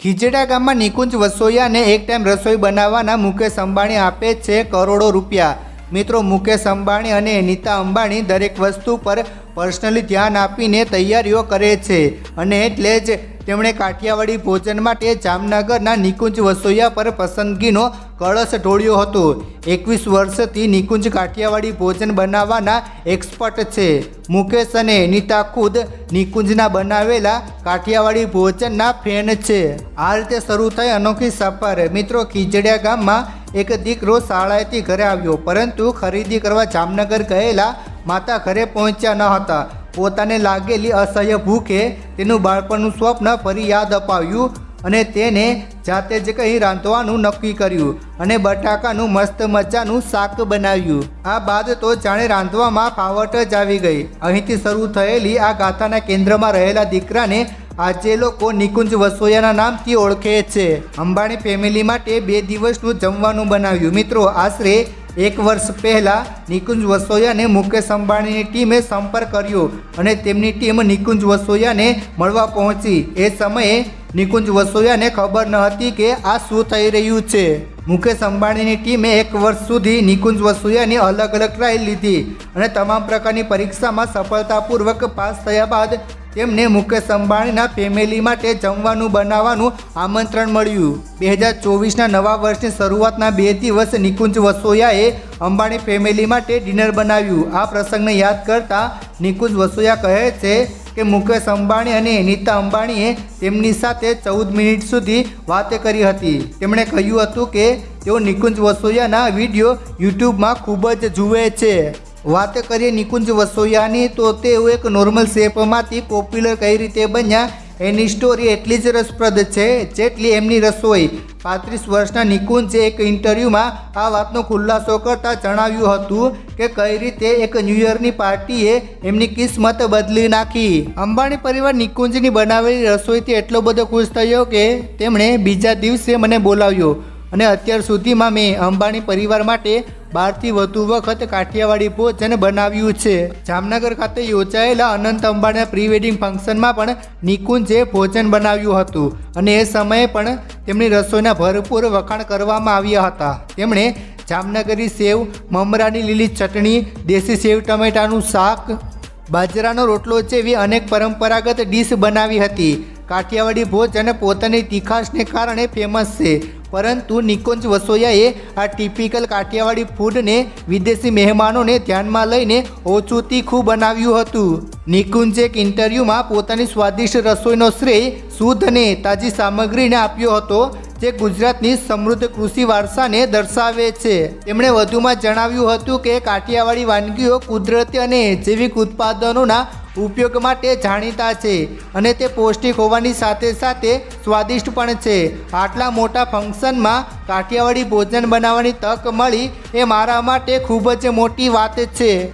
ખીજડા ગામમાં નિકુંજ વસોયાને એક ટાઈમ રસોઈ બનાવવાના મુકેશ અંબાણી આપે છે કરોડો રૂપિયા. મિત્રો મુકેશ અંબાણી અને નીતા અંબાણી દરેક વસ્તુ પર પર્સનલી ધ્યાન આપીને તૈયારીઓ કરે છે. અને એટલે જ તેમણે કાઠિયાવાડી ભોજન માટે જામનગરના નિકુંજ વસોયા પર પસંદગીનો કળશ ઢોળ્યો હતો. એકવીસ વર્ષથી નિકુંજ કાઠિયાવાડી ભોજન બનાવવાના એક્સપર્ટ છે. મુકેશ અને નીતા ખુદ નિકુંજના બનાવેલા કાઠિયાવાડી ભોજનના ફેન છે. આ રીતે શરૂ થઈ અનોખી સફર. મિત્રો ખીજડિયા ગામમાં એક દીકરો શાળાએથી ઘરે આવ્યો. પરંતુ ખરીદી કરવા જામનગર ગયેલા માતા ઘરે પહોંચ્યા ન હતા. પોતાને લાગેલી અસહ્ય ભૂખે તેનું બાળપણનું સ્વપ્ન ફરી યાદ અપાવ્યું અને તેને જાતે જ કંઈ રાંધવાનું નક્કી કર્યું અને બટાકાનું મસ્ત મજાનું શાક બનાવ્યું. આ બાદ તો જાણે રાંધવામાં ફાવટ જ આવી ગઈ. અહીંથી શરૂ થયેલી આ ગાથાના કેન્દ્રમાં રહેલા દીકરાને આજે લોકો નિકુંજ વસોયાના નામથી ઓળખે છે. અંબાણી ફેમિલી માટે બે દિવસનું જમવાનું બનાવ્યું. મિત્રો, આશરે એક વર્ષ પહેલાં નિકુંજ વસોયાને મુકેશ અંબાણીની ટીમે સંપર્ક કર્યો અને તેમની ટીમ નિકુંજ વસોયાને મળવા પહોંચી. એ સમયે નિકુંજ વસોયાને ખબર ન હતી કે આ શું થઈ રહ્યું છે. મુકેશ અંબાણીની ટીમે એક વર્ષ સુધી નિકુંજ વસોયાની અલગ અલગ ટ્રાયલ લીધી અને તમામ પ્રકારની પરીક્ષામાં સફળતાપૂર્વક પાસ થયા બાદ તેમને મુકેશ અંબાણીના ફેમિલી માટે જમવાનું બનાવવાનું આમંત્રણ મળ્યું. બે હજાર ચોવીસના નવા વર્ષની શરૂઆતના બે દિવસ નિકુંજ વસોયાએ અંબાણી ફેમિલી માટે ડિનર બનાવ્યું. આ પ્રસંગને યાદ કરતા નિકુંજ વસોયા કહે છે કે મુકેશ અંબાણી અને નીતા અંબાણીએ તેમની સાથે ચૌદ મિનિટ સુધી વાતે કરી હતી. તેમણે કહ્યું હતું કે તેઓ નિકુંજ વસોયાના વીડિયો યુટ્યુબમાં ખૂબ જ જુએ છે. વાત કરીએ નિકુંજ વસોયાની, તો તેઓ એક નોર્મલ શેપમાંથી પોપ્યુલર કઈ રીતે બન્યા, એની સ્ટોરી એટલી જ રસપ્રદ છે, જેટલી એમની રસોઈ. પાંત્રીસ વર્ષના નિકુંજે એક ઇન્ટરવ્યૂમાં આ વાતનો ખુલાસો કરતાં જણાવ્યું હતું કે કઈ રીતે એક ન્યૂ યરની પાર્ટીએ એમની કિસ્મત બદલી નાખી. અંબાણી પરિવાર નિકુંજની બનાવેલી રસોઈથી એટલો બધો ખુશ થયો કે તેમણે બીજા દિવસે મને બોલાવ્યો. અને અત્યાર સુધીમાં મેં અંબાણી પરિવાર માટે બારથી વધુ વખત કાઠિયાવાડી ભોજન બનાવ્યું છે. જામનગર ખાતે યોજાયેલા અનંત અંબાણીના પ્રી વેડિંગ ફંક્શનમાં પણ નિકુંજે ભોજન બનાવ્યું હતું અને એ સમયે પણ તેમની રસોઈના ભરપૂર વખાણ કરવામાં આવ્યા હતા. તેમણે જામનગરી સેવ, મમરાની લીલી ચટણી, દેશી સેવ, ટમેટાનું શાક, બાજરાનો રોટલો જેવી અનેક પરંપરાગત ડીશ બનાવી હતી. કાઠિયાવાડી ભોજ અને પોતાની તીખાશને કારણે ફેમસ છે. પરંતુ નિકુંજ વસોયાએ આ ટિપિકલ કાઠિયાવાડી ફૂડને વિદેશી મહેમાનોને ધ્યાનમાં લઈને ઓછું તીખું બનાવ્યું હતું. નિકુંજે એક ઇન્ટરવ્યૂમાં પોતાની સ્વાદિષ્ટ રસોઈનો શ્રેય, શુદ્ધ અને તાજી સામગ્રીને આપ્યો હતો, જે ગુજરાતની સમૃદ્ધ કૃષિ વારસાને દર્શાવે છે. તેમણે વધુમાં જણાવ્યું હતું કે કાઠિયાવાડી વાનગીઓ કુદરતી અને જૈવિક ઉત્પાદનોના ઉપયોગ માટે જાણીતા છે અને તે પૌષ્ટિક હોવાની સાથે સાથે સ્વાદિષ્ટ પણ છે. આટલા મોટા ફંક્શનમાં કાઠિયાવાડી ભોજન બનાવવાની તક મળી એ મારા માટે ખૂબ જ મોટી વાત છે.